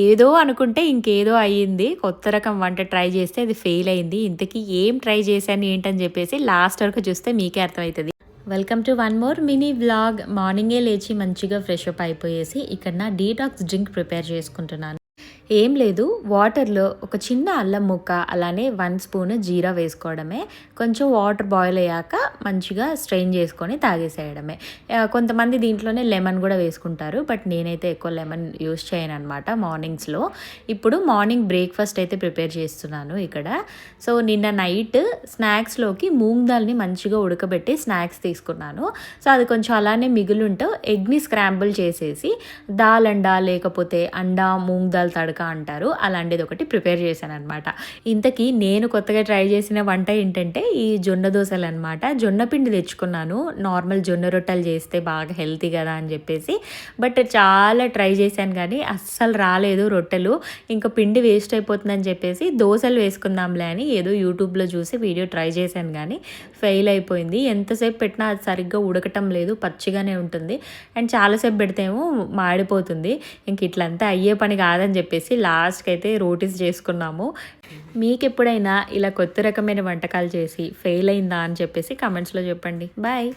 ఏదో అనుకుంటే ఇంకేదో అయ్యింది. కొత్త రకం వంట ట్రై చేస్తే అది ఫెయిల్ అయింది. ఇంతకీ ఏం ట్రై చేశాను ఏంటని చెప్పేసి లాస్ట్ వరకు చూస్తే మీకే అర్థమవుతుంది. Welcome to one more mini vlog మార్నింగే లేచి మంచిగా ఫ్రెష్ అప్ అయిపోయేసి ఇక్కడ నా డీటాక్స్ డ్రింక్ ప్రిపేర్ చేసుకుంటున్నాను. ఏం లేదు వాటర్లో ఒక చిన్న అల్లం ముక్క అలానే వన్ స్పూన్ జీరా వేసుకోవడమే. కొంచెం వాటర్ బాయిల్ అయ్యాక మంచిగా స్ట్రెయిన్ చేసుకొని తాగేసేయడమే. కొంతమంది దీంట్లోనే లెమన్ కూడా వేసుకుంటారు బట్ నేనైతే ఎక్కువ లెమన్ యూస్ చేయను అనమాట మార్నింగ్స్లో. ఇప్పుడు మార్నింగ్ బ్రేక్ఫాస్ట్ అయితే ప్రిపేర్ చేస్తున్నాను ఇక్కడ. సో నిన్న నైట్ స్నాక్స్లోకి మూంగ్ దాల్ని మంచిగా ఉడకబెట్టి స్నాక్స్ తీసుకున్నాను. సో అది కొంచెం అలానే మిగులుంటూ ఎగ్ని స్క్రాంబుల్ చేసేసి దాల్ అండా లేకపోతే అండా మూంగ్ దాల్ తడక అంటారు. అలాంటిది ఒకటి ప్రిపేర్ చేశాను అనమాట ఇంతకీ నేను కొత్తగా ట్రై చేసిన వంట ఏంటంటే ఈ జొన్న దోశలు అనమాట జొన్న పిండి తెచ్చుకున్నాను. నార్మల్ జొన్న రొట్టెలు చేస్తే బాగా హెల్తీ కదా అని చెప్పేసి. బట్ చాలా ట్రై చేశాను కానీ అస్సలు రాలేదు రొట్టెలు. ఇంకా పిండి వేస్ట్ అయిపోతుందని చెప్పేసి దోశలు వేసుకుందాంలే అని ఏదో యూట్యూబ్లో చూసి వీడియో ట్రై చేశాను కానీ ఫెయిల్ అయిపోయింది. ఎంతసేపు పెట్టినా అది సరిగ్గా ఉడకటం లేదు. పచ్చిగానే ఉంటుంది. అండ్ చాలాసేపు పెడితేమో మాడిపోతుంది. ఇంక ఇట్లంతా అయ్యే పని కాదని చెప్పేసి లాస్ట్కి అయితే రోటీస్ చేసుకున్నాము. మీకు ఎప్పుడైనా ఇలా కొత్త రకమైన వంటకాలు చేసి ఫెయిల్ అయిందా అని చెప్పేసి కమెంట్స్లో చెప్పండి. బాయ్.